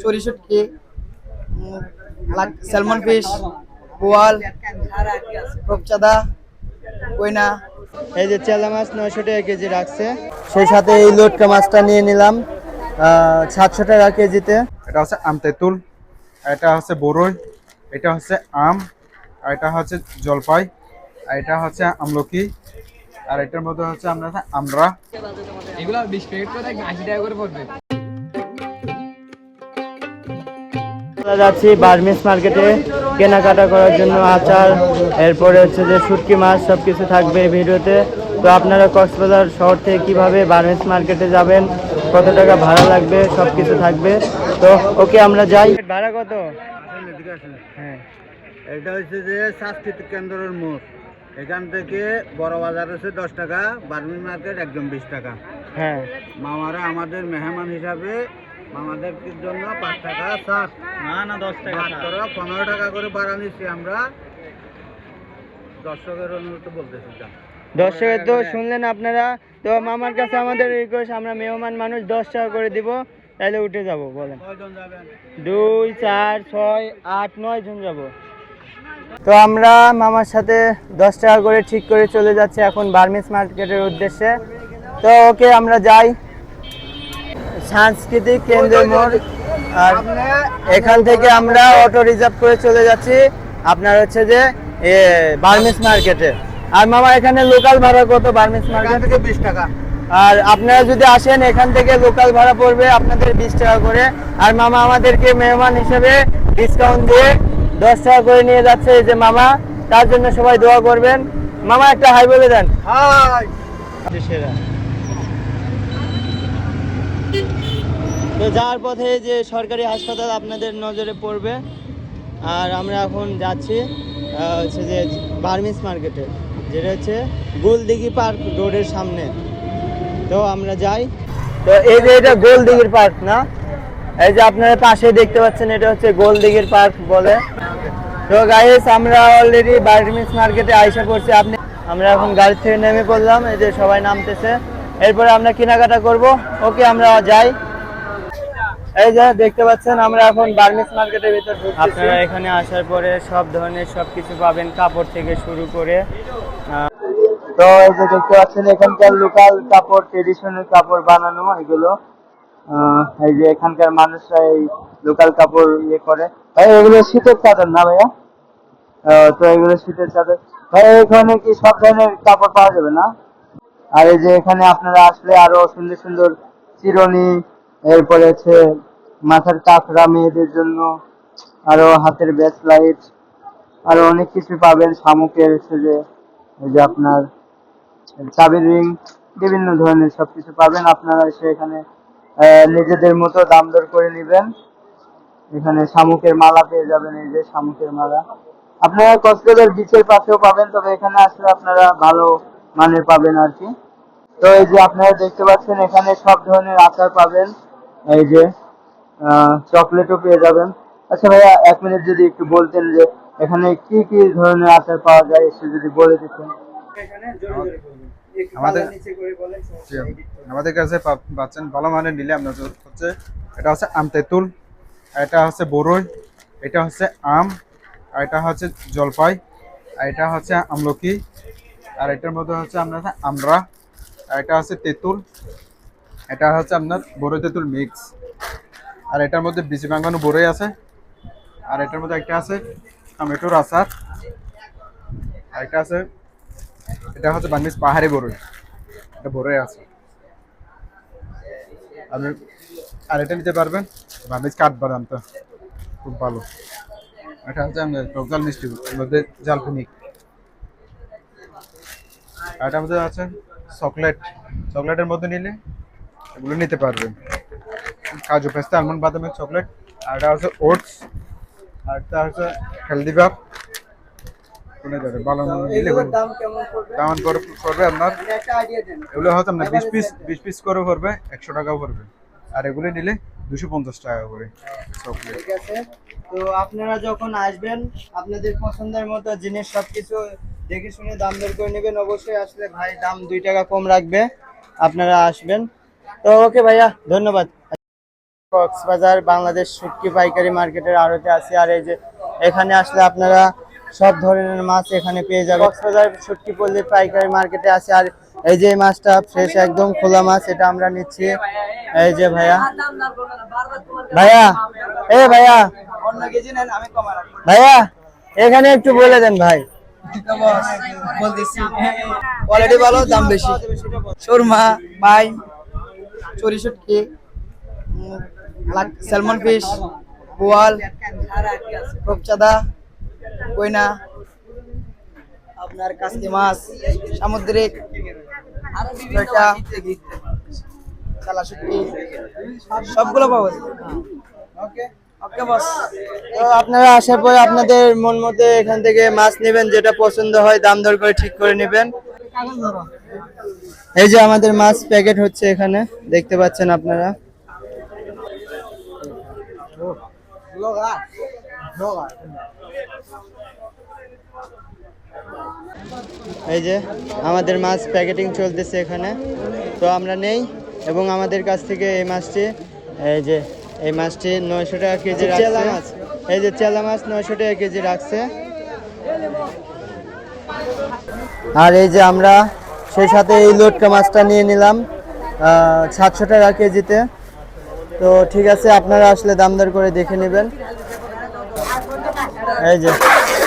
চুরি শুটকি salmon fish বোয়াল রূপচাঁদা কইনা এই যে চেলা মাছ নয়শো টাকা কেজি রাখছে। সেই সাথে এই লোটকা মাছটা নিয়ে নিলাম সাতশো টাকা কেজিতে। এটা হচ্ছে আম তেঁতুল এটা হচ্ছে বরই এটা হচ্ছে আম আর এটা হচ্ছে জলপাই আর এটা হচ্ছে আমলকি আর এটার মধ্যে হচ্ছে আমরা আমরা এগুলো বিশ প্যাকেট করে আশি টাকা করে পড়বে। আমরা যাচ্ছি বার্মিস মার্কেটে কেনাকাটা করার জন্য আচার এরপরে হচ্ছে যে শুটকি মাছ সব কিছু থাকবে এই ভিডিওতে। তো আপনারা কক্সবাজার শহর থেকে কীভাবে বার্মিস মার্কেটে যাবেন কত টাকা ভাড়া লাগবে সব কিছু থাকবে। তো ওকে আমরা যাই। ভাড়া কত? হ্যাঁ। এটা হচ্ছে যে সাংস্কৃতিক কেন্দ্রের মোড়। এখান থেকে বড় বাজার হচ্ছে দশ টাকা বার্মি মার্কেট একদম বিশ টাকা। হ্যাঁ। মামারা আমাদের মেহমান হিসাবে মামাদের জন্য পাঁচ টাকা সাত না না দশ মাত্র পনেরো টাকা করে বাড়া নিচ্ছি আমরা। দর্শকের অনুরোধ বলতেছি যা। দর্শকের তো শুনলেন আপনারা তো মামার কাছে আমাদের রিকোয়েস্ট আমরা মেহমান মানুষ দশ টাকা করে দিব তাহলে উঠে যাব বলেন। দুই চার ছয় আট নয় জন যাব। তো আমরা মামার সাথে দশ টাকা করে ঠিক করে চলে যাচ্ছি এখন বার্মিস মার্কেটের উদ্দেশ্যে। তো ওকে আমরা যাই। সাংস্কৃতিক কেন্দ্র মোড়। আর এখান থেকে আমরা অটো রিজার্ভ করে চলে যাচ্ছি। আপনার হচ্ছে যে বার্মিস মার্কেটে। আর মামা এখানে লোকাল ভাড়া কত বার্মিস মার্কেট? থেকে বিশ টাকা। আর আপনারা যদি আসেন এখান থেকে লোকাল ভাড়া পড়বে আপনাদের বিশ টাকা করে। আর মামা আমাদেরকে মেহমান হিসেবে ডিসকাউন্ট দিয়ে দশ টাকা করে নিয়ে যাচ্ছে এই যে মামা। তার জন্য সবাই দোয়া করবেন। মামা একটা হাই বলে দেন। হাই। সেরা। তো যাওয়ার পথে যে সরকারি হাসপাতাল আপনাদের নজরে পড়বে, আর আমরা এখন যাচ্ছি হচ্ছে যে বার্মিস মার্কেটে, যেটা হচ্ছে গোলদিঘি পার্ক রোডের সামনে। তো আমরা যাই। তো এই যে এটা গোলদিঘির পার্ক, না? এই যে আপনারা পাশে দেখতে পাচ্ছেন, এটা হচ্ছে গোলদিঘির পার্ক বলে। তো গাইস আমরা অলরেডি বার্মিস মার্কেটে আইসা করছি আপনি আমরা এখন গাড়ি থেকে নেমে পড়লাম, এই যে সবাই নামতেছে। এরপরে আমরা কেনাকাটা করব। ওকে, আমরা যাই। এই যে দেখতে পাচ্ছেন আমরা এখন বার্মিস মার্কেটের ভিতর আপনারা এখানে আসার পরে সব ধরনের সবকিছু পাবেন কাপড় থেকে শুরু করে। তো এই যে দেখতে পাচ্ছেন এখানকার লোকাল কাপড় ট্রেডিশনাল কাপড় বানানো এগুলো। এই যে এখানকার মানুষরা এই লোকাল কাপড় ইয়ে করে। ভাই এগুলো শীতের চাদর না ভাইয়া? তো এগুলো শীতের চাদর। ভাই এখানে কি সব ধরনের কাপড় পাওয়া যাবে না? আর এই যে এখানে আপনারা আসলে আরও সুন্দর সুন্দর চিরনি এরপরে হচ্ছে মাথার কাঁকড়া মেয়েদের জন্য, আরও হাতের ব্যাস লাইট, আরও অনেক কিছু পাবেন। শামুকের যে, এই যে আপনার চাবির রিং, বিভিন্ন ধরনের সবকিছু পাবেন। আপনারা এসে এখানে নিজেদের মতো দাম দর করে নেবেন। এখানে শামুকের মালা পেয়ে যাবেন, এই যে শামুকের মালা। আপনারা কক্সবাজার বিচের পাশেও পাবেন, তবে এখানে আসলে আপনারা ভালো মানের পাবেন আর কি। তো এই যে আপনারা দেখতে পাচ্ছেন, এখানে সব ধরনের আচার পাবেন। এই যে চকলেটও পেয়ে যাবেন। আচ্ছা ভাইয়া এক মিনিট যদি একটু বলতেন যে এখানে কি কি ধরনের আচার পাওয়া যায় একটু যদি বলে দিতেন। আমাদের আমাদের কাছে পাচ্ছেন ভালো মানের নিলে আপনার হচ্ছে এটা হচ্ছে আম তেঁতুল আর এটা হচ্ছে বরই এটা হচ্ছে আম আর এটা হচ্ছে জলপাই আর এটা হচ্ছে আমলকি আর এটার মধ্যে হচ্ছে আপনার আমরা আর এটা হচ্ছে তেঁতুল এটা হচ্ছে আপনার বরই তেঁতুল মিক্স আর এটার মধ্যে বিচি বাঙ্গানো বরই আছে। আর এটার মধ্যে একটা আছে টমেটোর আচার। আর একটা আছে, এটা হচ্ছে বাংলাদেশ পাহাড়ি বড়ই। এটা বড়ই আছে। আপনি আর এটা নিতে পারবেন বাংলাদেশ কাঠবাদামটা খুব ভালো। এটা হচ্ছে আমাদের লোকাল মিষ্টি মধ্যে জালকুনি আর এটার মধ্যে আছে চকলেট। চকলেটের মধ্যে নিলে এগুলো নিতে পারবেন। কাজু পেস্তা আলমন্ড বাদামের চকলেট আর এটা হচ্ছে ওটস আর এটা হচ্ছে হেলদি ভাব কোনে যাবে ভালো নিলে দাম আপনার? এগুলো হয়তো আপনার বিশ পিস বিশ পিস করে একশো টাকাও আর এগুলো নিলে দুশো পঞ্চাশ টাকা করে চকলেট ঠিক আছে। তো আপনারা যখন আসবেন আপনাদের পছন্দের মতো জিনিস সবকিছু দেখে শুনে দাম দর করে নেবেন। অবশ্যই আসলে ভাই দাম দুই টাকা কম রাখবে। আপনারা আসবেন। তো ওকে ভাইয়া, ধন্যবাদ। কক্সবাজার বাংলাদেশ শুটকি পাইকারি মার্কেটের আড়তে আছি, আর এই যে এখানে আসলে আপনারা সব ধরনের মাছ এখানে পেয়ে যাবেন। কক্সবাজার শুটকি পল্লীর পাইকারি মার্কেটে আছে, আর এই যে মাছটা ফ্রেশ একদম খোলা মাছ, এটা আমরা নিচ্ছি। এই যে ভাইয়া। ভাইয়া, এ ভাইয়া। ভাইয়া, এখানে একটু বলে দেন ভাই। কোয়ালিটি ভালো, দাম বেশি। সুরমা বাই চুরি শুটকি স্যালমন ফিশ বোয়াল রূপচাঁদা কইনা আপনার কাস্তি মাছ সামুদ্রিক শুটকি সবগুলো পাবো। ওকে। ওকে বস তো আপনারা আসার পরে আপনাদের মন মধ্যে এখান থেকে মাছ নেবেন যেটা পছন্দ হয় দাম দর করে ঠিক করে নেবেন। এই যে আমাদের মাছ প্যাকেট হচ্ছে এখানে দেখতে পাচ্ছেন আপনারা। এই যে আমাদের মাছ প্যাকেটিং চলতেছে এখানে। তো আমরা নেই এবং আমাদের কাছ থেকে এই মাছটি এই যে এই মাছটি নয়শো টাকা কেজি মাছ। এই যে চেলা মাছ নয়শো টাকা কেজি রাখছে। আর এই যে আমরা সেই সাথে এই লোটকা মাছটা নিয়ে নিলাম সাতশো টাকা কেজিতে। তো ঠিক আছে আপনারা আসলে দাম দর করে দেখে নেবেন। এই যে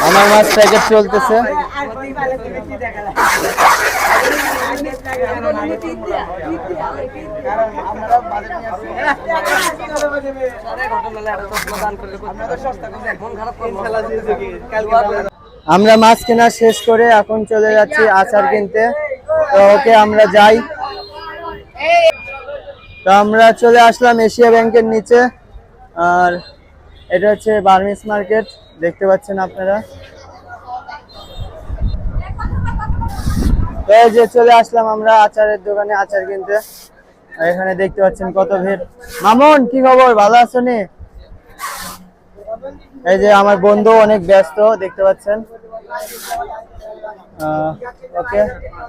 আমার মাছ প্যাকেট চলতেছে। আমরা মাছ কেনা শেষ করে এখন চলে যাচ্ছি আচার কিনতে। তো ওকে আমরা যাই। তো আমরা চলে আসলাম এশিয়া ব্যাংকের নিচে। আর এটা হচ্ছে বার্মিস মার্কেট, দেখতে পাচ্ছেন আপনারা। তো যে চলে আসলাম আমরা আচারের দোকানে আচার কিনতে। এখানে দেখতে পাচ্ছেন কত ভিড়। মামুন, কি খবর? ভালো আছো নি? এই যে আমার বন্ধু অনেক ব্যস্ত, দেখতে পাচ্ছেন। ওকে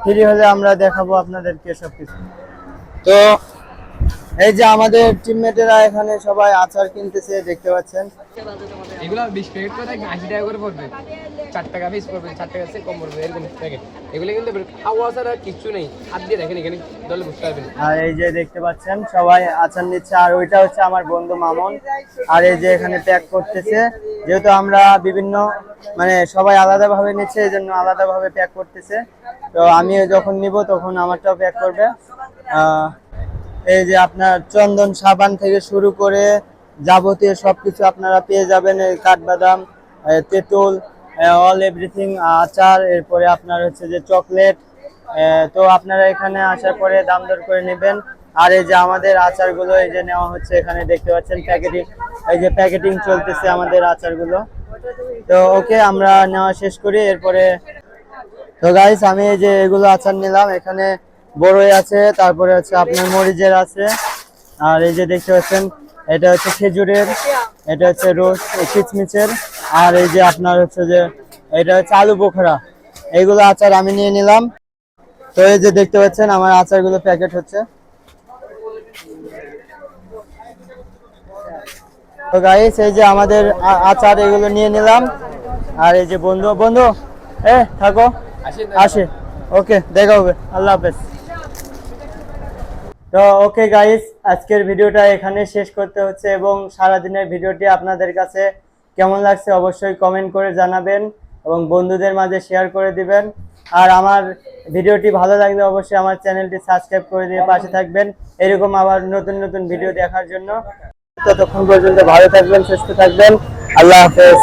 ফ্রি হলে আমরা দেখাবো আপনাদেরকে সবকিছু। তো এই যে আমাদের টিমমেটেরা এখানে সবাই আচার কিনতেছে দেখতে পাচ্ছেন। এগুলো বিশ প্যাকেট করে থাকবে আশি টাকা করে পড়বে। চার টাকা পিস পড়বে চার টাকা থেকে কম পড়বে এরকম প্যাকেট এগুলো কিন্তু খাওয়া ছাড়া কিচ্ছু নেই। হাত দিয়ে দেখেন এখানে দলে বুঝতে পারবেন। আর এই যে দেখতে পাচ্ছেন সবাই আচার নিচ্ছে। আর ওইটা হচ্ছে আমার বন্ধু মামুন। আর এই যে এখানে প্যাক করতেছে। যেহেতু আমরা বিভিন্ন মানে সবাই আলাদা ভাবে নিচ্ছে এই জন্য আলাদা ভাবে প্যাক করতেছে। তো আমি যখন নিব তখন আমারটাও প্যাক করবে। আহ, এই যে আপনার চন্দন সাবান থেকে শুরু করে যাবতীয় সবকিছু আপনারা পেয়ে যাবেন, এই কাঠবাদাম তেঁতুল অল এভরিথিং আচার, এরপরে আপনার হচ্ছে যে চকলেট তো আপনারা এখানে আসার পরে দাম দর করে নেবেন। আর এই যে আমাদের আচারগুলো, এই যে নেওয়া হচ্ছে এখানে দেখতে পাচ্ছেন প্যাকেটিং, এই যে প্যাকেটিং চলতেছে আমাদের আচারগুলো। তো ওকে, আমরা নেওয়া শেষ করি, এরপরে তো গাইস আমি এই যে এগুলো আচার নিলাম, এখানে বড়ই আছে তারপরে হচ্ছে আপনার মরিচের আছে। আর এই যে দেখতে পাচ্ছেন এটা হচ্ছে খেজুরের এটা হচ্ছে রোজ কিচমিচের আর এই যে আপনার হচ্ছে যে এটা হচ্ছে আলু বোখরা। এইগুলো আচার আমি নিয়ে নিলাম। তো এই যে দেখতে পাচ্ছেন আমার আচারগুলো প্যাকেট হচ্ছে। তো গাইস এই যে আমাদের আচার এগুলো নিয়ে নিলাম। আর এই যে বন্ধু বন্ধু এ থাকো। আসে। ওকে দেখা হবে। আল্লাহ হাফেজ। তো ওকে গাইস আজকের ভিডিওটা এখানে শেষ করতে হচ্ছে এবং সারাদিনের ভিডিওটি আপনাদের কাছে কেমন লাগছে অবশ্যই কমেন্ট করে জানাবেন এবং বন্ধুদের মাঝে শেয়ার করে দিবেন। আর আমার ভিডিওটি ভালো লাগলে অবশ্যই আমার চ্যানেলটি সাবস্ক্রাইব করে দিয়ে পাশে থাকবেন। এরকম আবার নতুন নতুন ভিডিও দেখার জন্য। ততক্ষণ পর্যন্ত ভালো থাকবেন, সুস্থ থাকবেন। আল্লাহ হাফেজ।